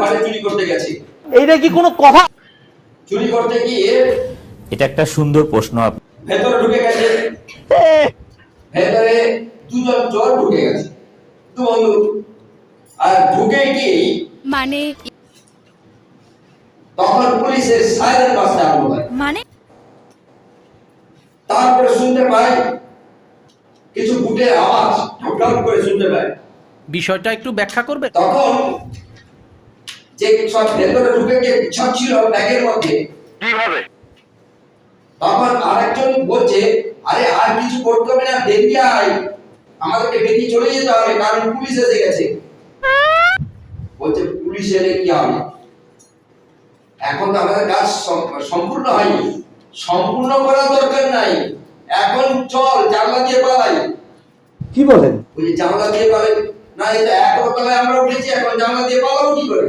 ঘরে চুরি করতে গেছে। এইটা কি কোনো কথা? চুরি করতে গিয়ে এটা একটা সুন্দর প্রশ্ন ভেতরে ঢুকে গেছে। ভেতরে দুজন চোর ঢুকে গেছে। দু বন্ধু আর ঢুকে গিয়েই মানে? তখন পুলিশের সাইরেন বাজতে আরম্ভ হয় মানে? তারপরে শুনতে পাই কিছু বুটের আওয়াজ ঢপ করে শুনতে পাই। বিষয়টা একটু ব্যাখ্যা করবে? তখন যে সব ভেতরে ঢুকে গিয়ে সব ছিল ব্যাগের মধ্যে? তখন আরেকজন বলছে আরে আর কিছু করতে হবে না বেরিয়ে আয়। আমাদেরকে বেরিয়ে চলে যেতে হবে কারণ পুলিশ এসে গেছে। বলছে পুলিশ এলে কি হবে? এখন তো আমাদের কাজ সম্পূর্ণ হয়নি। সম্পূর্ণ করার দরকার নাই। এখন চল জানলা দিয়ে পালাই। কি বলেন? ওই জানলা দিয়ে পালাই না এটা এক তলায় আমরা উঠেছি এখন জানলা দিয়ে পালাবো কি করে?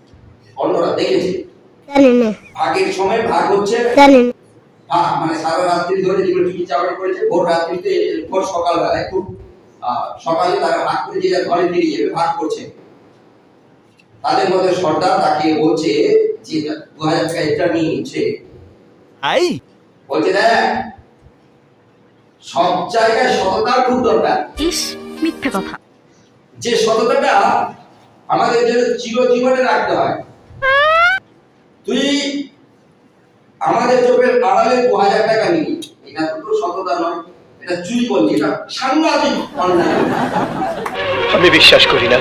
অন্যরা দেখেছে? ভাগের সময় ভাগ হচ্ছে। ভাগ মানে সারা রাত্রি ধরে যেগুলো চুরি চামারি করেছে ভোর রাত্রিতে ভোর সকালবেলায় খুব সকালে তারা ভাগ করে যে ঘরে ফিরে যাবে ভাগ করছে। তাদের মধ্যে সর্দার তাকে বলছে যে দু হাজার টাকা এটা নিয়ে নিচ্ছে। আই! বলছে দেখ সব জায়গায় সততার খুব দরকার। ইস মিথ্যে কথা। যে সততাটা আমাদের জন্য চিরজীবনে রাখতে হয়। তুই আমাদের চোখের আড়ালে দু হাজার টাকা নিলি এটা তো তোর সততা নয়, এটা চুরি করলি, এটা সাংঘাতিক অন্যায়। আমি বিশ্বাস করি না।